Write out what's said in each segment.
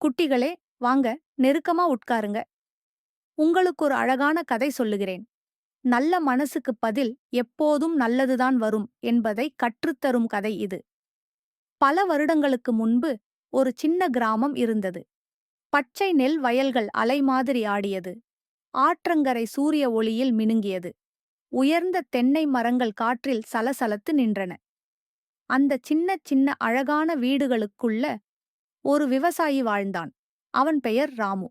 குட்டிகளே வாங்க நெருக்கமா உட்காருங்க. உங்களுக்கு ஒரு அழகான கதை சொல்லுகிறேன். நல்ல மனசுக்கு பதில் எப்போதும் நல்லதுதான் வரும் என்பதை கற்றுத்தரும் கதை இது. பல வருடங்களுக்கு முன்பு ஒரு சின்ன கிராமம் இருந்தது. பச்சை நெல் வயல்கள் அலை மாதிரி ஆடியது. ஆற்றங்கரை சூரிய ஒளியில் மினுங்கியது. உயர்ந்த தென்னை மரங்கள் காற்றில் சலசலத்து நின்றன. அந்த சின்ன சின்ன அழகான வீடுகளுக்குள்ள ஒரு விவசாயி வாழ்ந்தான். அவன் பெயர் ராமு.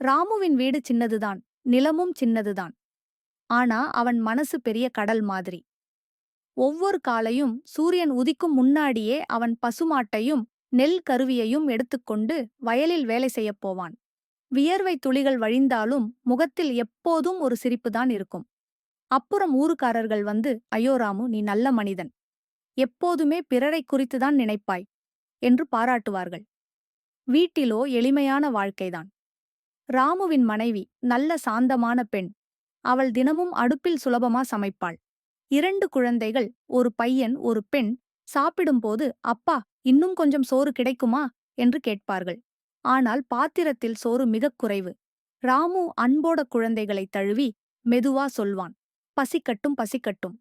ராமுவின் வீடு சின்னதுதான் நிலமும் சின்னதுதான். ஆனா அவன் மனசு பெரிய கடல் மாதிரி. ஒவ்வொரு காலையும் சூரியன் உதிக்கும் முன்னாடியே அவன் பசுமாட்டையும் நெல் கருவியையும் எடுத்துக்கொண்டு வயலில் வேலை செய்யப் போவான். வியர்வை துளிகள் வழிந்தாலும் முகத்தில் எப்போதும் ஒரு சிரிப்புதான் இருக்கும். அப்புறம் ஊருக்காரர்கள் வந்து ஐயோ ராமு நீ நல்ல மனிதன். எப்போதுமே பிறரை குறித்துதான் நினைப்பாய். என்று பாராட்டுவார்கள். வீட்டிலோ எளிமையான வாழ்க்கைதான். ராமுவின் மனைவி நல்ல சாந்தமான பெண். அவள் தினமும் அடுப்பில் சுலபமா சமைப்பாள். இரண்டு குழந்தைகள் ஒரு பையன் ஒரு பெண் சாப்பிடும்போது அப்பா இன்னும் கொஞ்சம் சோறு கிடைக்குமா? என்று கேட்பார்கள். ஆனால் பாத்திரத்தில் சோறு மிகக் குறைவு. ராமு அன்போட குழந்தைகளை தழுவி மெதுவா சொல்வான். பசிக்கட்டும் பசிக்கட்டும்.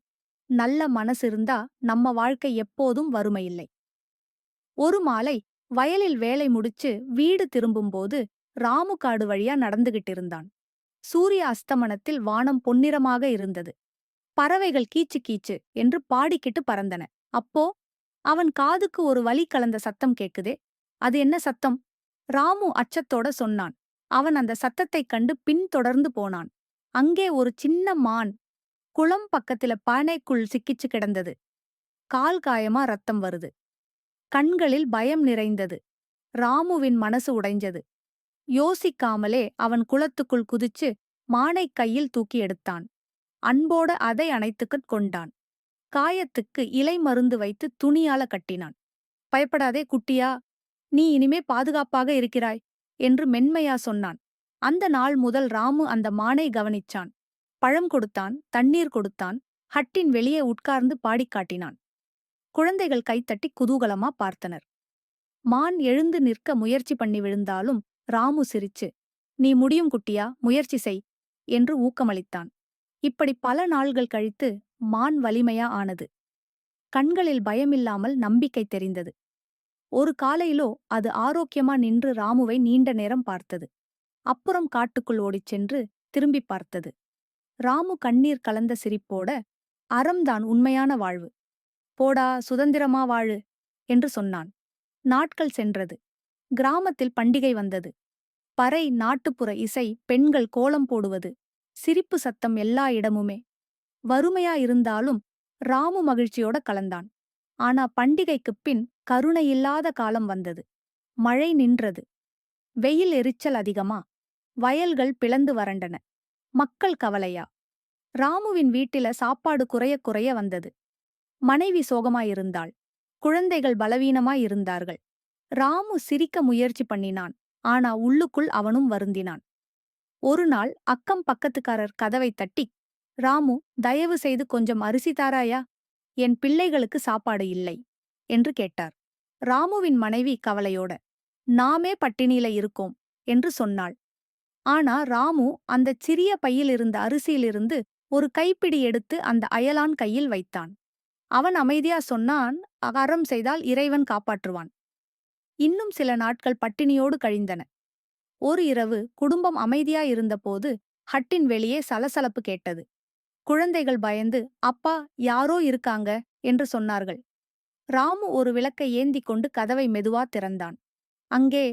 நல்ல மனசிருந்தா நம்ம வாழ்க்கை எப்போதும் வறுமையில்லை. ஒரு மாலை வயலில் வேலை முடிச்சு வீடு திரும்பும்போது ராமு காடு வழியா நடந்துகிட்டு இருந்தான் சூரிய அஸ்தமனத்தில் வானம் பொன்னிறமாக இருந்தது. பறவைகள் கீச்சு கீச்சு என்று பாடிக்கிட்டு பறந்தன. அப்போ அவன் காதுக்கு ஒரு வலி கலந்த சத்தம் கேக்குதே. அது என்ன சத்தம்? ராமு அச்சத்தோட சொன்னான். அவன் அந்த சத்தத்தைக் கண்டு பின்தொடர்ந்து போனான். அங்கே ஒரு சின்ன மான் குளம் பக்கத்துல பானைக்குள் சிக்கிச்சு கிடந்தது. கால் காயமா ரத்தம் வருது. கண்களில் பயம் நிறைந்தது. ராமுவின் மனசு உடைஞ்சது. யோசிக்காமலே அவன் குளத்துக்குள் குதிச்சு மானை கையில் தூக்கி எடுத்தான். அன்போட அதை அணைத்துக்கட் கொண்டான். காயத்துக்கு இலை மருந்து வைத்து துணியால கட்டினான். பயப்படாதே குட்டியா நீ இனிமே பாதுகாப்பாக இருக்கிறாய் என்று மென்மையா சொன்னான். அந்த நாள் முதல் ராமு அந்த மானை கவனிச்சான். பழம் கொடுத்தான் தண்ணீர் கொடுத்தான் ஹட்டின் வெளியே உட்கார்ந்து பாடிக் காட்டினான். குழந்தைகள் கைத்தட்டி குதூகலமா பார்த்தனர். மான் எழுந்து நிற்க முயற்சி பண்ணி விழுந்தாலும் ராமு சிரிச்சு நீ முடியும் குட்டியா? முயற்சி செய் என்று ஊக்கமளித்தான். இப்படி பல நாள்கள் கழித்து மான் வலிமையா ஆனது. கண்களில் பயமில்லாமல் நம்பிக்கை தெரிந்தது. ஒரு காலையிலோ அது ஆரோக்கியமா நின்று ராமுவை நீண்ட நேரம் பார்த்தது. அப்புறம் காட்டுக்குள் ஓடிச் சென்று திரும்பிப் பார்த்தது. ராமு கண்ணீர் கலந்த சிரிப்போட அறம்தான் உண்மையான வாழ்வு. போடா சுதந்திரமா வாழு என்று சொன்னான். நாட்கள் சென்றது. கிராமத்தில் பண்டிகை வந்தது. பறை நாட்டுப்புற இசை பெண்கள் கோலம் போடுவது சிரிப்பு சத்தம் எல்லா இடமுமே. வறுமையா இருந்தாலும் ராமு மகிழ்ச்சியோட கலந்தான். ஆனா பண்டிகைக்குப் பின் கருணையில்லாத காலம் வந்தது. மழை நின்றது. வெயில் எரிச்சல் அதிகமா. வயல்கள் பிளந்து வறண்டன. மக்கள் கவலையா. ராமுவின் வீட்டில சாப்பாடு குறைய குறைய வந்தது. மனைவி சோகமாயிருந்தாள். குழந்தைகள் பலவீனமாயிருந்தார்கள். ராமு சிரிக்க முயற்சி பண்ணினான். ஆனா உள்ளுக்குள் அவனும் வருந்தினான். ஒரு நாள் அக்கம் பக்கத்துக்காரர் கதவை தட்டி ராமு தயவு செய்து கொஞ்சம் அரிசி தாராயா? என் பிள்ளைகளுக்கு சாப்பாடு இல்லை என்று கேட்டார். ராமுவின் மனைவி கவலையோட நாமே பட்டினியில இருக்கோம் என்று சொன்னாள். ஆனா ராமு அந்தச் சிறிய பையிலிருந்த அரிசியிலிருந்து ஒரு கைப்பிடி எடுத்து அந்த அயலான் கையில் வைத்தான். அவன் அமைதியா சொன்னான் அகாரம் செய்தால் இறைவன் காப்பாற்றுவான். இன்னும் சில நாட்கள் பட்டினியோடு கழிந்தன. ஒரு இரவு குடும்பம் அமைதியா இருந்தபோது ஹட்டின் வெளியே சலசலப்பு கேட்டது. குழந்தைகள் பயந்து அப்பா யாரோ இருக்காங்க? என்று சொன்னார்கள். ராமு ஒரு விளக்கை ஏந்திக் கொண்டு கதவை மெதுவா திறந்தான். அங்கே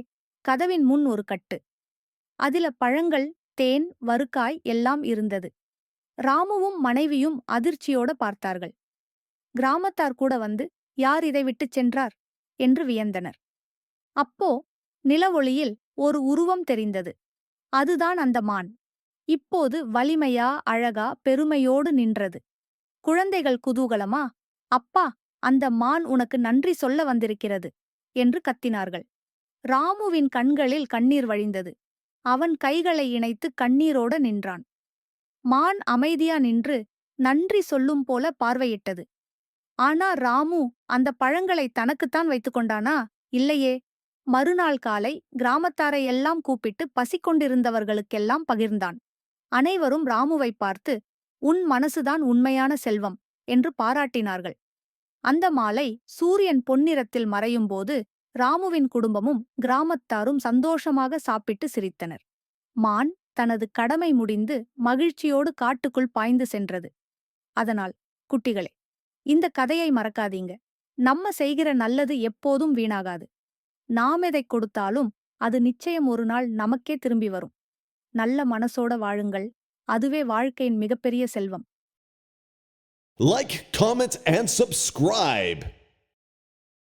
கதவின் முன் ஒரு கட்டு. அதில பழங்கள் தேன் வறுக்காய் எல்லாம் இருந்தது. ராமுவும் மனைவியும் அதிர்ச்சியோட பார்த்தார்கள். கிராமத்தார் கூட வந்து யார் இதை விட்டுச் சென்றார்? என்று வியந்தனர். அப்போ நிலவொளியில் ஒரு உருவம் தெரிந்தது. அதுதான் அந்த மான். இப்போது வலிமையா அழகா பெருமையோடு நின்றது. குழந்தைகள் குதூகலமா அப்பா அந்த மான் உனக்கு நன்றி சொல்ல வந்திருக்கிறது என்று கத்தினார்கள். ராமுவின் கண்களில் கண்ணீர் வழிந்தது. அவன் கைகளை இணைத்து கண்ணீரோட நின்றான். மான் அமைதியா நின்று நன்றி சொல்லும் போல பார்வையிட்டது. ஆனா ராமு அந்த பழங்களை தனக்குத்தான் வைத்துக் கொண்டானா? இல்லையே. மறுநாள் காலை கிராமத்தாரை எல்லாம் கூப்பிட்டு பசிக்கொண்டிருந்தவர்களுக்கெல்லாம் பகிர்ந்தான். அனைவரும் ராமுவை பார்த்து உன் மனசுதான் உண்மையான செல்வம் என்று பாராட்டினார்கள். அந்த மாலை சூரியன் பொன்னிறத்தில் மறையும்போது ராமுவின் குடும்பமும் கிராமத்தாரும் சந்தோஷமாக சாப்பிட்டு சிரித்தனர். மான் தனது கடமை முடிந்து மகிழ்ச்சியோடு காட்டுக்குள் பாய்ந்து சென்றது. அதனால் குட்டிகளே இந்த கதையை மறக்காதீங்க. நம்ம செய்கிற நல்லது எப்போதும் வீணாகாது. நாம் எதை கொடுத்தாலும் அது நிச்சயம் ஒரு நாள் நமக்கே திரும்பி வரும். நல்ல மனசோட வாழுங்கள். அதுவே வாழ்க்கையின் மிகப்பெரிய செல்வம். Like comment, and subscribe